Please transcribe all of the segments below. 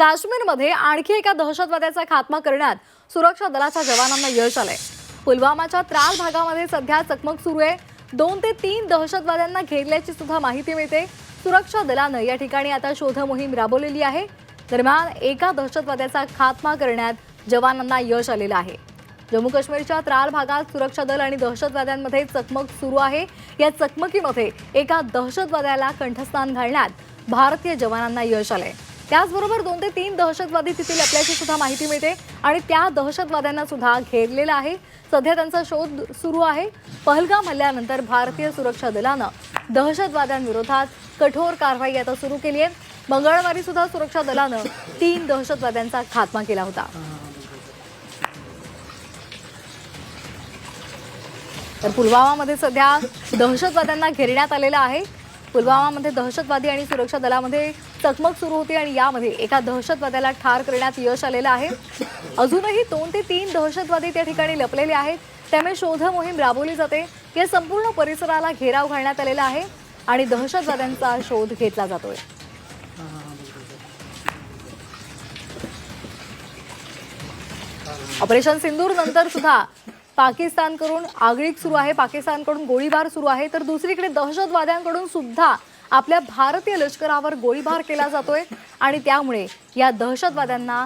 काश्मीरमध्ये आणखी एका दहशतवाद्याचा खात्मा करण्यात सुरक्षा दलाच्या जवानांना यश आलंय. पुलवामाच्या त्राल भागामध्ये सध्या चकमक सुरू आहे. दोन ते तीन दहशतवाद्यांना घेरल्याची सुद्धा माहिती मिळते. सुरक्षा दलानं या ठिकाणी आता शोध मोहीम राबवलेली आहे. दरम्यान एका दहशतवाद्याचा खात्मा करण्यात जवानांना यश आलेलं आहे. जम्मू काश्मीरच्या त्राल भागात सुरक्षा दल आणि दहशतवाद्यांमध्ये चकमक सुरू आहे. या चकमकीमध्ये एका दहशतवाद्याला कंठस्नान घालण्यात भारतीय जवानांना यश आलंय. त्याचबरोबर दोन ते तीन दहशतवादी तिथील लपल्याची सुद्धा माहिती मिळते आणि त्या दहशतवाद्यांना सुद्धा घेरलेलं आहे. सध्या त्यांचा शोध सुरू आहे. पहलगाम हल्ल्यानंतर भारतीय सुरक्षा दलानं दहशतवाद्यांविरोधात कठोर कारवाई आता सुरू केली आहे. मंगळवारी सुद्धा सुरक्षा दलानं तीन दहशतवाद्यांचा खात्मा केला होता. तर पुलवामामध्ये सध्या दहशतवाद्यांना घेरण्यात आलेलं आहे. पुलवामामध्ये दहशतवादी आणि सुरक्षा दलामध्ये चकमक सुरू होती आणि यामध्ये एका दहशतवाद्याला ठार करण्यात यश आलेलं आहे. अजूनही दोन ते तीन दहशतवादी त्या ठिकाणी लपलेले आहेत. त्यामुळे शोध मोहीम राबवली जाते. या संपूर्ण परिसराला घेराव घालण्यात आलेला आहे आणि दहशतवाद्यांचा शोध घेतला जातोय. ऑपरेशन सिंदूर नंतर सुद्धा पाकिस्तानकडून आगळीक सुरू आहे पाकिस्तानकडून गोळीबार सुरू आहे. तर दुसरीकडे दहशतवाद्यांकडून सुद्धा आपल्या भारतीय लष्करावर गोळीबार केला जातोय आणि त्यामुळे या दहशतवाद्यांना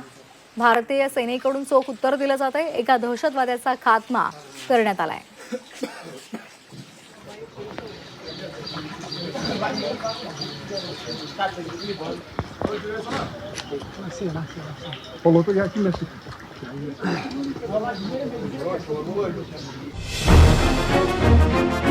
भारतीय सेनेकडून चोख उत्तर दिलं जात आहे. एका दहशतवाद्याचा खात्मा करण्यात आलाय. Oldu yakınlaştık. Thank you.